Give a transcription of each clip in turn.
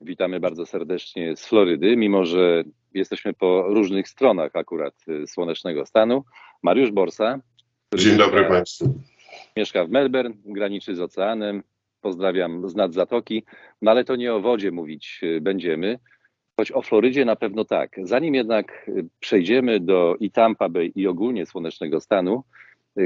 Witamy bardzo serdecznie z Florydy, mimo że jesteśmy po różnych stronach akurat y, słonecznego stanu. Mariusz Borsa. Dzień dobry mieszka- Państwu. Mieszka w Melbourne, graniczy z oceanem. Pozdrawiam z nad zatoki. No ale to nie o wodzie mówić y, będziemy, choć o Florydzie na pewno tak. Zanim jednak y, przejdziemy do i Tampa Bay i ogólnie słonecznego stanu,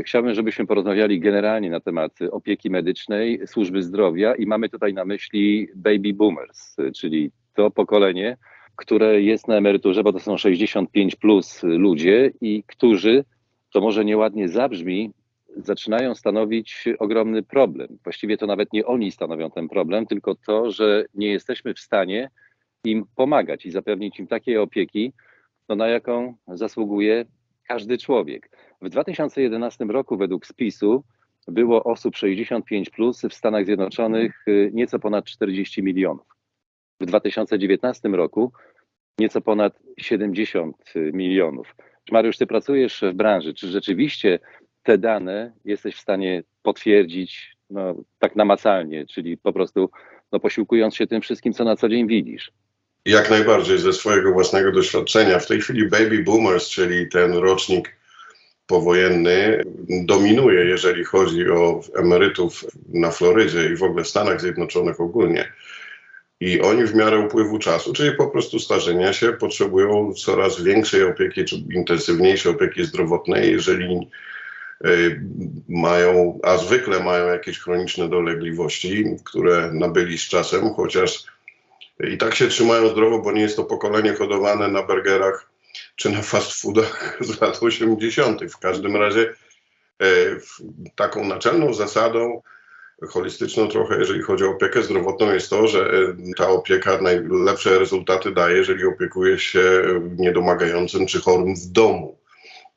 chciałbym, żebyśmy porozmawiali generalnie na temat y, opieki medycznej, służby zdrowia i mamy tutaj na myśli baby boomers, y, czyli to pokolenie, które jest na emeryturze, bo to są 65 plus ludzie i którzy, to może nieładnie zabrzmi, zaczynają stanowić ogromny problem. Właściwie to nawet nie oni stanowią ten problem, tylko to, że nie jesteśmy w stanie im pomagać i zapewnić im takiej opieki, no, na jaką zasługuje każdy człowiek. W 2011 roku według spisu było osób 65 plus w Stanach Zjednoczonych y, nieco ponad 40 milionów. W 2019 roku nieco ponad 70 milionów. Mariusz, ty pracujesz w branży. Czy rzeczywiście te dane jesteś w stanie potwierdzić no, tak namacalnie, czyli po prostu no, posiłkując się tym wszystkim, co na co dzień widzisz? Jak najbardziej ze swojego własnego doświadczenia. W tej chwili baby boomers, czyli ten rocznik powojenny, dominuje, jeżeli chodzi o emerytów na Florydzie i w ogóle w Stanach Zjednoczonych ogólnie. I oni w miarę upływu czasu, czyli po prostu starzenia się, potrzebują coraz większej opieki, czy intensywniejszej opieki zdrowotnej, jeżeli y, mają, a zwykle mają jakieś chroniczne dolegliwości, które nabyli z czasem, chociaż i tak się trzymają zdrowo, bo nie jest to pokolenie hodowane na burgerach czy na fast foodach z lat 80. W każdym razie e, taką naczelną zasadą holistyczną trochę, jeżeli chodzi o opiekę zdrowotną, jest to, że e, ta opieka najlepsze rezultaty daje, jeżeli opiekuje się niedomagającym czy chorym w domu.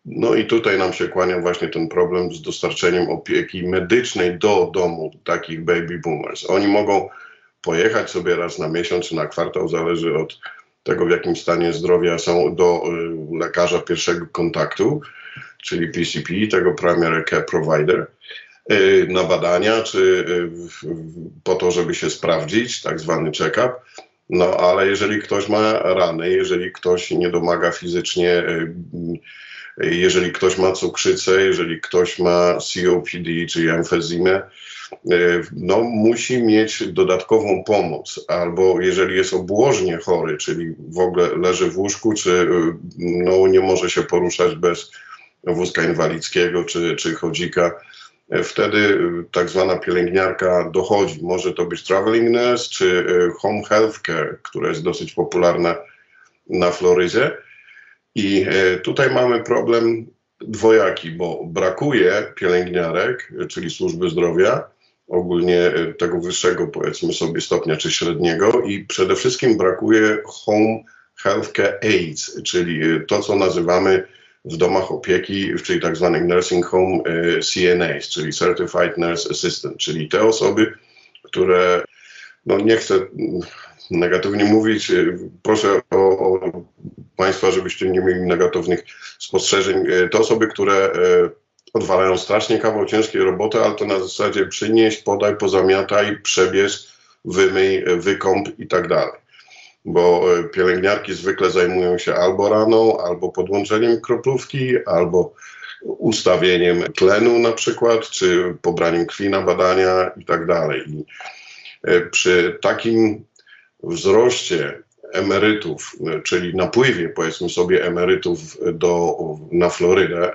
No i tutaj nam się kłania właśnie ten problem z dostarczeniem opieki medycznej do domu takich baby boomers. Oni mogą pojechać sobie raz na miesiąc czy na kwartał, zależy od tego, w jakim stanie zdrowia są do y, lekarza pierwszego kontaktu, czyli PCP, tego Primary Care Provider, y, na badania, czy y, po to, żeby się sprawdzić, tak zwany check-up. No ale jeżeli ktoś ma rany, jeżeli ktoś nie domaga fizycznie, jeżeli ktoś ma cukrzycę, jeżeli ktoś ma COPD, czyli emfezimę, e, no, musi mieć dodatkową pomoc, albo jeżeli jest obłożnie chory, czyli w ogóle leży w łóżku, czy y, no, nie może się poruszać bez wózka inwalidzkiego czy, czy chodzika, e, wtedy tak zwana pielęgniarka dochodzi. Może to być traveling nurse, czy home health care, która jest dosyć popularna na Florydzie. I e, tutaj mamy problem dwojaki, bo brakuje pielęgniarek, e, czyli służby zdrowia, ogólnie e, tego wyższego, powiedzmy sobie, stopnia czy średniego, i przede wszystkim brakuje home healthcare aides, czyli to, co nazywamy w domach opieki, czyli tak zwanych nursing home CNAs, czyli Certified Nurse Assistant, czyli te osoby, które, no nie chcę mm, negatywnie mówić, proszę o Państwa, żebyście nie mieli negatywnych spostrzeżeń. E, To osoby, które e, odwalają strasznie kawał ciężkiej roboty, ale to na zasadzie przynieś, podaj, pozamiataj, przebierz, wymyj, e, wykąp i tak dalej. Bo pielęgniarki zwykle zajmują się albo raną, albo podłączeniem kroplówki, albo ustawieniem tlenu na przykład, czy pobraniem krwi na badania i tak dalej. I przy takim wzroście emerytów, czyli napływie, powiedzmy sobie, emerytów do, na Florydę,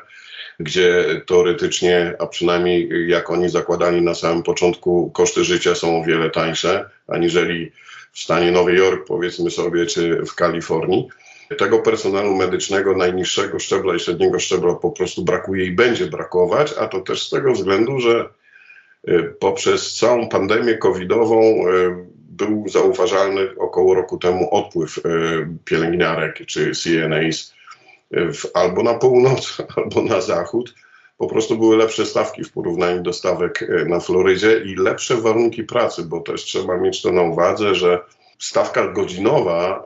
gdzie teoretycznie, a przynajmniej jak oni zakładali na samym początku, koszty życia są o wiele tańsze, aniżeli w stanie Nowy Jork, powiedzmy sobie, czy w Kalifornii. Tego personelu medycznego najniższego szczebla i średniego szczebla po prostu brakuje i będzie brakować, a to też z tego względu, że y, poprzez całą pandemię covidową y, był zauważalny około roku temu odpływ y, pielęgniarek czy CNAs y, w, albo na północ, albo na zachód. Po prostu były lepsze stawki w porównaniu do stawek y, na Florydzie i lepsze warunki pracy, bo też trzeba mieć to na uwadze, że stawka godzinowa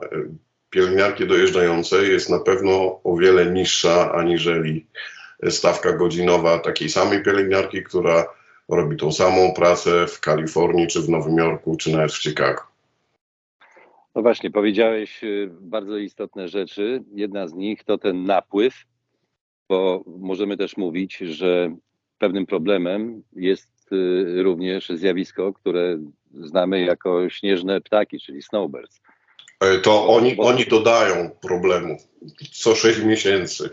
pielęgniarki dojeżdżającej jest na pewno o wiele niższa aniżeli stawka godzinowa takiej samej pielęgniarki, która robi tą samą pracę w Kalifornii, czy w Nowym Jorku, czy nawet w Chicago. No właśnie, powiedziałeś y, bardzo istotne rzeczy. Jedna z nich to ten napływ, bo możemy też mówić, że pewnym problemem jest y, również zjawisko, które znamy jako śnieżne ptaki, czyli snowbirds. E, To oni, oni dodają problemu co 6 miesięcy.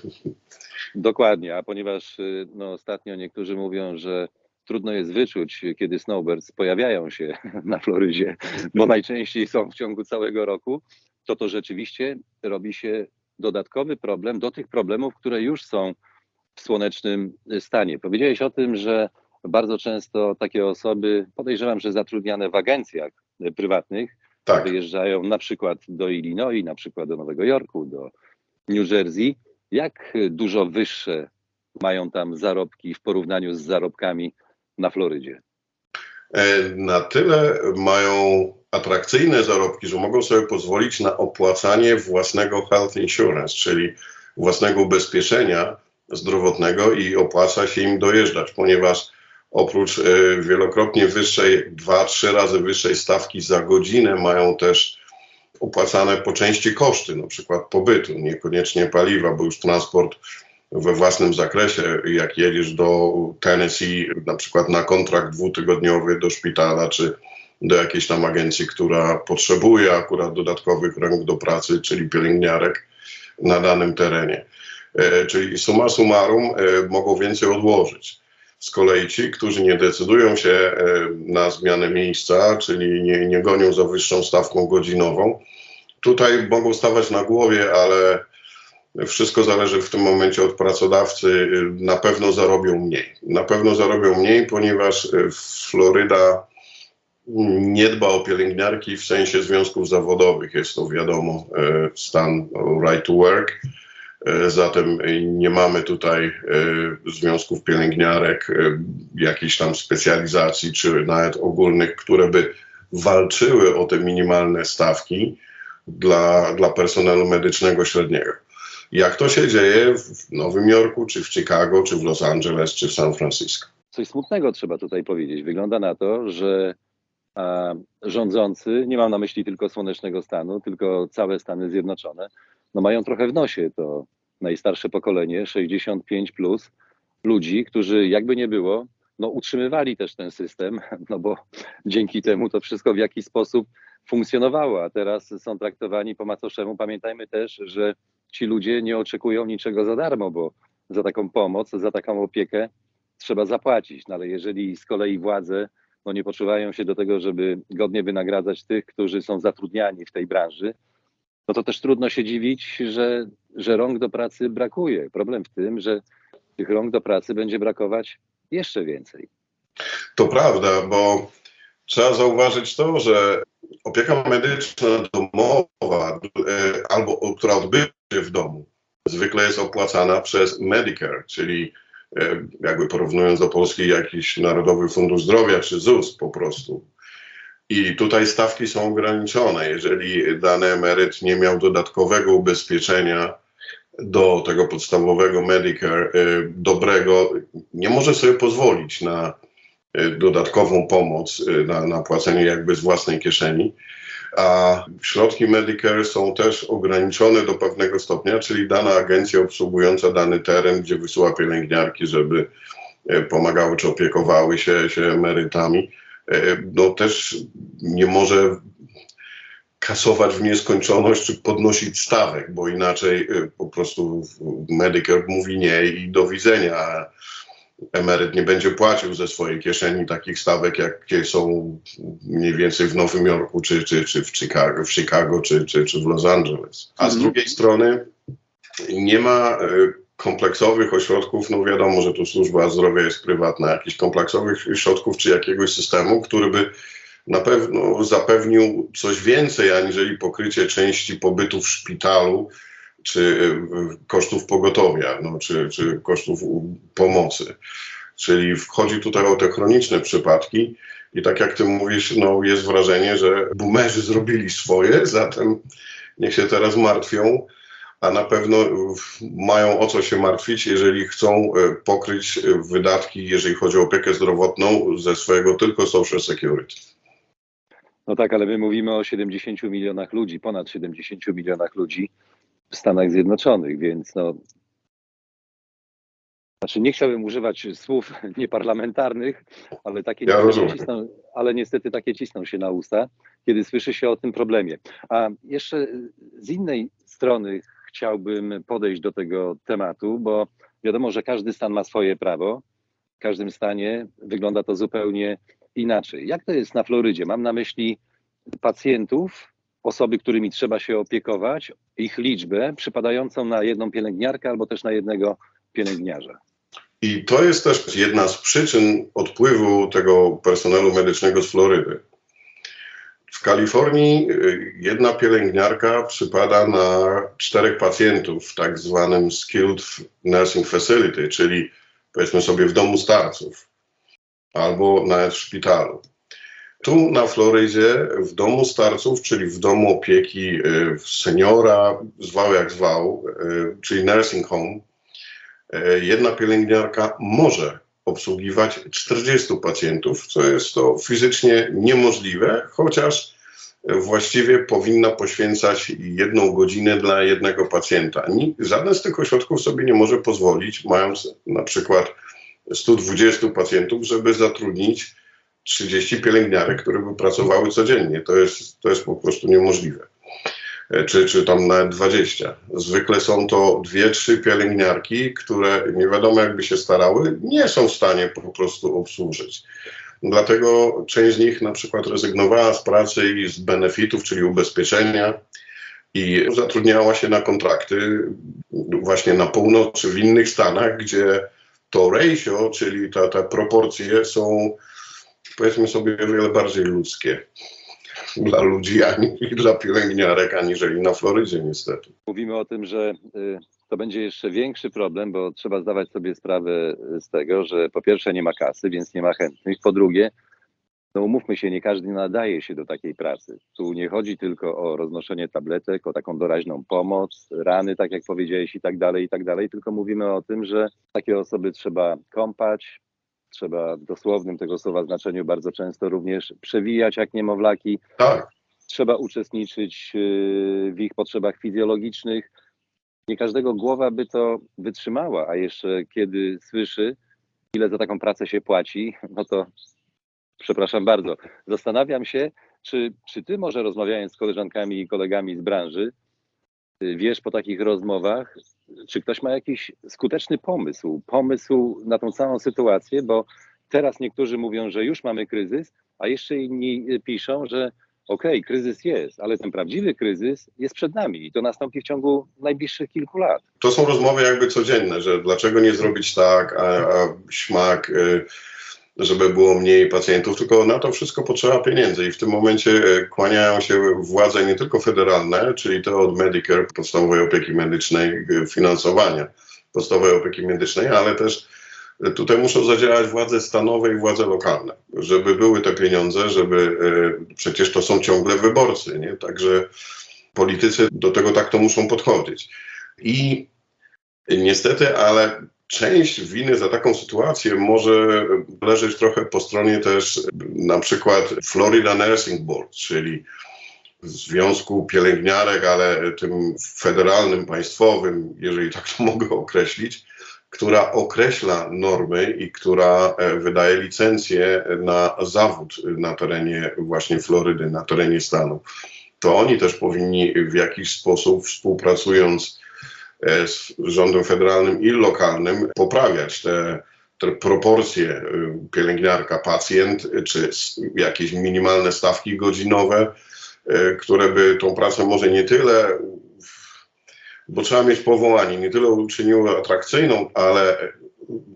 Dokładnie, a ponieważ y, no, ostatnio niektórzy mówią, że trudno jest wyczuć, kiedy snowbirds pojawiają się na Florydzie, bo najczęściej są w ciągu całego roku, to to rzeczywiście robi się dodatkowy problem do tych problemów, które już są w słonecznym stanie. Powiedziałeś o tym, że bardzo często takie osoby, podejrzewam, że zatrudniane w agencjach prywatnych, Tak. wyjeżdżają na przykład do Illinois, na przykład do Nowego Jorku, do New Jersey. Jak dużo wyższe mają tam zarobki w porównaniu z zarobkami na Florydzie? E, Na tyle mają atrakcyjne zarobki, że mogą sobie pozwolić na opłacanie własnego health insurance, czyli własnego ubezpieczenia zdrowotnego i opłaca się im dojeżdżać, ponieważ oprócz e, wielokrotnie wyższej, dwa, trzy razy wyższej stawki za godzinę mają też opłacane po części koszty, na przykład pobytu, niekoniecznie paliwa, bo już transport we własnym zakresie, jak jedziesz do Tennessee, na przykład na kontrakt dwutygodniowy do szpitala, czy do jakiejś tam agencji, która potrzebuje akurat dodatkowych rąk do pracy, czyli pielęgniarek na danym terenie. E, czyli summa summarum e, mogą więcej odłożyć. Z kolei ci, którzy nie decydują się e, na zmianę miejsca, czyli nie, nie gonią za wyższą stawką godzinową, tutaj mogą stawać na głowie, ale wszystko zależy w tym momencie od pracodawcy. Na pewno zarobią mniej. Na pewno zarobią mniej, ponieważ e, Floryda nie dba o pielęgniarki w sensie związków zawodowych. Jest to wiadomo e, stan right to work. E, Zatem nie mamy tutaj związków pielęgniarek, jakichś tam specjalizacji, czy nawet ogólnych, które by walczyły o te minimalne stawki dla, dla personelu medycznego średniego. Jak to się dzieje w Nowym Jorku, czy w Chicago, czy w Los Angeles, czy w San Francisco? Coś smutnego trzeba tutaj powiedzieć. Wygląda na to, że a, rządzący, nie mam na myśli tylko słonecznego stanu, tylko całe Stany Zjednoczone, no mają trochę w nosie to najstarsze pokolenie, 65 plus ludzi, którzy jakby nie było, no utrzymywali też ten system, no bo dzięki temu to wszystko w jakiś sposób funkcjonowało, a teraz są traktowani po macoszemu. Pamiętajmy też, że ci ludzie nie oczekują niczego za darmo, bo za taką pomoc, za taką opiekę trzeba zapłacić. No ale jeżeli z kolei władze no nie poczuwają się do tego, żeby godnie wynagradzać tych, którzy są zatrudniani w tej branży, no to też trudno się dziwić, że, że rąk do pracy brakuje. Problem w tym, że tych rąk do pracy będzie brakować jeszcze więcej. To prawda, bo trzeba zauważyć to, że opieka medyczna domowa, e, albo która odbywa się w domu, zwykle jest opłacana przez Medicare, czyli e, jakby porównując do Polski jakiś Narodowy Fundusz Zdrowia czy ZUS po prostu. I tutaj stawki są ograniczone. Jeżeli dany emeryt nie miał dodatkowego ubezpieczenia do tego podstawowego Medicare e, dobrego, nie może sobie pozwolić na dodatkową pomoc, e, na, na płacenie jakby z własnej kieszeni. A środki Medicare są też ograniczone do pewnego stopnia, czyli dana agencja obsługująca dany teren, gdzie wysyła pielęgniarki, żeby e, pomagały czy opiekowały się, się emerytami, no też nie może kasować w nieskończoność czy podnosić stawek, bo inaczej po prostu Medicare mówi nie i do widzenia. Emeryt nie będzie płacił ze swojej kieszeni takich stawek, jakie są mniej więcej w Nowym Jorku, czy, czy, czy w Chicago, w Chicago czy, czy, czy w Los Angeles. A z Mhm. drugiej strony nie ma e, kompleksowych ośrodków, no wiadomo, że tu służba zdrowia jest prywatna, jakichś kompleksowych środków czy jakiegoś systemu, który by na pewno zapewnił coś więcej, aniżeli pokrycie części pobytu w szpitalu, czy e, kosztów pogotowia, no, czy, czy kosztów pomocy. Czyli wchodzi tutaj o te chroniczne przypadki i tak jak ty mówisz, no, jest wrażenie, że boomerzy zrobili swoje, zatem niech się teraz martwią, a na pewno e, mają o co się martwić, jeżeli chcą e, pokryć wydatki, jeżeli chodzi o opiekę zdrowotną ze swojego tylko Social Security. No tak, ale my mówimy o 70 milionach ludzi, ponad 70 milionach ludzi w Stanach Zjednoczonych, więc no. Znaczy nie chciałbym używać słów nieparlamentarnych, ale takie Ja niestety cisną, ale niestety takie cisną się na usta, kiedy słyszy się o tym problemie. A jeszcze z innej strony chciałbym podejść do tego tematu, bo wiadomo, że każdy stan ma swoje prawo. W każdym stanie wygląda to zupełnie inaczej. Jak to jest na Florydzie? Mam na myśli pacjentów, osoby, którymi trzeba się opiekować, ich liczbę przypadającą na jedną pielęgniarkę albo też na jednego pielęgniarza. I to jest też jedna z przyczyn odpływu tego personelu medycznego z Florydy. W Kalifornii y, jedna pielęgniarka przypada na czterech pacjentów w tak zwanym Skilled Nursing Facility, czyli powiedzmy sobie w domu starców albo nawet w szpitalu. Tu na Florydzie w domu starców, czyli w domu opieki y, seniora, zwał jak zwał, y, czyli nursing home, E, jedna pielęgniarka może obsługiwać 40 pacjentów, co jest to fizycznie niemożliwe, chociaż właściwie powinna poświęcać jedną godzinę dla jednego pacjenta. Żaden z tych ośrodków sobie nie może pozwolić, mając na przykład 120 pacjentów, żeby zatrudnić 30 pielęgniarek, które by pracowały codziennie. To jest, to jest po prostu niemożliwe E, czy, czy tam nawet 20. Zwykle są to dwie, trzy pielęgniarki, które nie wiadomo jakby się starały, nie są w stanie po prostu obsłużyć. Dlatego część z nich na przykład rezygnowała z pracy i z benefitów, czyli ubezpieczenia i zatrudniała się na kontrakty właśnie na północ czy w innych stanach, gdzie to ratio, czyli ta, te proporcje są powiedzmy sobie o wiele bardziej ludzkie dla ludzi ani i dla pielęgniarek, aniżeli na Florydzie niestety. Mówimy o tym, że y, to będzie jeszcze większy problem, bo trzeba zdawać sobie sprawę z tego, że po pierwsze nie ma kasy, więc nie ma chętnych. Po drugie, no umówmy się, nie każdy nadaje się do takiej pracy. Tu nie chodzi tylko o roznoszenie tabletek, o taką doraźną pomoc, rany, tak jak powiedziałeś i tak dalej, i tak dalej, tylko mówimy o tym, że takie osoby trzeba kąpać, trzeba w dosłownym tego słowa znaczeniu bardzo często również przewijać jak niemowlaki, Tak, trzeba uczestniczyć y, w ich potrzebach fizjologicznych. Nie każdego głowa by to wytrzymała, a jeszcze kiedy słyszy, ile za taką pracę się płaci, no to przepraszam bardzo. Zastanawiam się, czy, czy ty może rozmawiając z koleżankami i kolegami z branży, y, wiesz po takich rozmowach, czy ktoś ma jakiś skuteczny pomysł, pomysł na tą całą sytuację, bo teraz niektórzy mówią, że już mamy kryzys, a jeszcze inni piszą, że okej, kryzys jest, ale ten prawdziwy kryzys jest przed nami i to nastąpi w ciągu najbliższych kilku lat. to są rozmowy jakby codzienne, że dlaczego nie zrobić tak, a, a śmak, y, żeby było mniej pacjentów, tylko na to wszystko potrzeba pieniędzy i w tym momencie y, kłaniają się władze nie tylko federalne, czyli te od Medicare, podstawowej opieki medycznej, y, finansowania podstawowej opieki medycznej, ale też y, tutaj muszą zadziałać władze stanowe i władze lokalne, żeby były te pieniądze, żeby przecież to są ciągle wyborcy, nie? Także politycy do tego tak to muszą podchodzić. I niestety, ale część winy za taką sytuację może leżeć trochę po stronie też na przykład Florida Nursing Board, czyli Związku Pielęgniarek, ale tym federalnym, państwowym, jeżeli tak to mogę określić, która określa normy i która e, wydaje licencje na zawód na terenie właśnie Florydy, na terenie stanu. To oni też powinni w jakiś sposób współpracując z rządem federalnym i lokalnym poprawiać te, te proporcje y, pielęgniarka-pacjent, y, czy jakieś minimalne stawki godzinowe, które by tą pracę może nie tyle, bo trzeba mieć powołanie, nie tyle uczyniły atrakcyjną, ale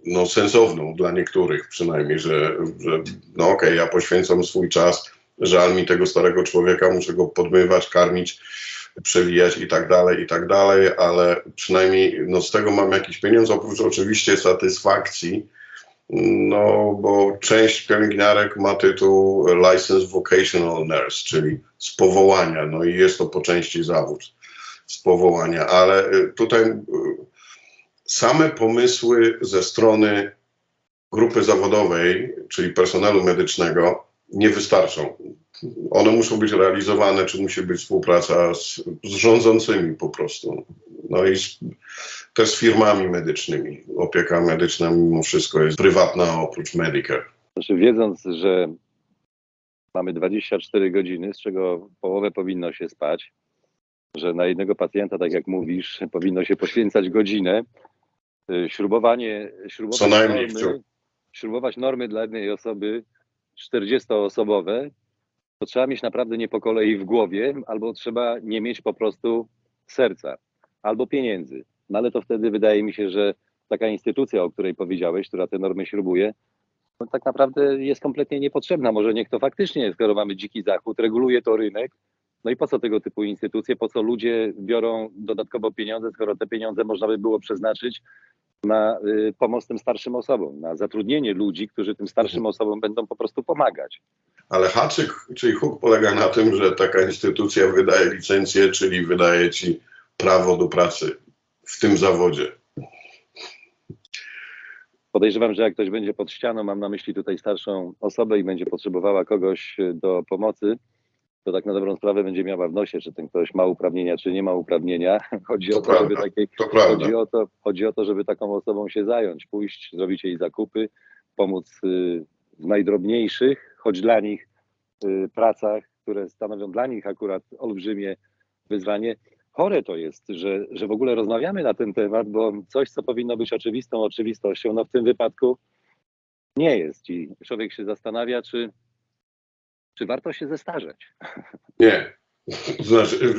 no, sensowną dla niektórych przynajmniej, że, że no okej, ja poświęcam swój czas, żal mi tego starego człowieka, muszę go podmywać, karmić, przewijać i tak dalej, i tak dalej, ale przynajmniej no, z tego mam jakiś pieniądz, oprócz oczywiście satysfakcji, no bo część pielęgniarek ma tytuł Licensed Vocational Nurse, czyli z powołania, no i jest to po części zawód z powołania, ale y, tutaj y, same pomysły ze strony grupy zawodowej, czyli personelu medycznego, nie wystarczą. One muszą być realizowane, czy musi być współpraca z, z rządzącymi po prostu. No i z, też z firmami medycznymi. Opieka medyczna mimo wszystko jest prywatna oprócz Medicare. Znaczy, wiedząc, że mamy 24 godziny, z czego połowę powinno się spać, że na jednego pacjenta, tak jak mówisz, powinno się poświęcać godzinę, y, śrubowanie, śrubować, Co najmniej normy, śrubować normy dla jednej osoby 40-osobowe, to trzeba mieć naprawdę nie po kolei w głowie, albo trzeba nie mieć po prostu serca, albo pieniędzy. No ale to wtedy wydaje mi się, że taka instytucja, o której powiedziałeś, która te normy śrubuje, no tak naprawdę jest kompletnie niepotrzebna. Może niech to faktycznie, skoro mamy dziki zachód, reguluje to rynek. No i po co tego typu instytucje, po co ludzie biorą dodatkowo pieniądze, skoro te pieniądze można by było przeznaczyć na y, pomoc tym starszym osobom, na zatrudnienie ludzi, którzy tym starszym osobom będą po prostu pomagać. Ale haczyk, czyli huk polega na tym, że taka instytucja wydaje licencję, czyli wydaje ci prawo do pracy w tym zawodzie. Podejrzewam, że jak ktoś będzie pod ścianą, mam na myśli tutaj starszą osobę i będzie potrzebowała kogoś do pomocy, to tak na dobrą sprawę będzie miała w nosie, czy ten ktoś ma uprawnienia, czy nie ma uprawnienia. Chodzi To o to, żeby prawda. takiej To. Chodzi o, to, chodzi o to, żeby taką osobą się zająć, pójść, zrobić jej zakupy, pomóc y, w najdrobniejszych, choć dla nich y, pracach, które stanowią dla nich akurat olbrzymie wyzwanie. Chore to jest, że, że w ogóle rozmawiamy na ten temat, bo coś, co powinno być oczywistą oczywistością, no w tym wypadku nie jest. I człowiek się zastanawia, czy, czy warto się zestarzeć. Nie. Znaczy,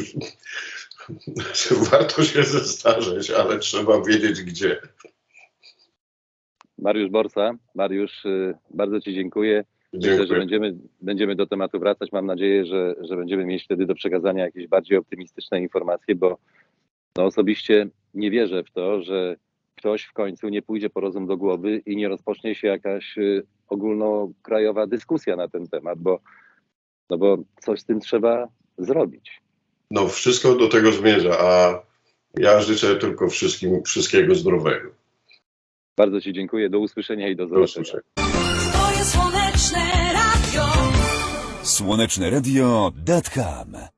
znaczy, warto się zestarzeć, ale trzeba wiedzieć gdzie. Mariusz Borsa, Mariusz, y, bardzo Ci dziękuję. Myślę, że Dziękuję. będziemy, będziemy do tematu wracać. Mam nadzieję, że, że będziemy mieć wtedy do przekazania jakieś bardziej optymistyczne informacje, bo no osobiście nie wierzę w to, że ktoś w końcu nie pójdzie po rozum do głowy i nie rozpocznie się jakaś y, ogólnokrajowa dyskusja na ten temat, bo, no bo coś z tym trzeba zrobić. No wszystko do tego zmierza, a ja życzę tylko wszystkim wszystkiego zdrowego. Bardzo Ci dziękuję. Do usłyszenia i do Do zobaczenia. usłyszenia. Twoje słoneczne radio. Słoneczne radio.com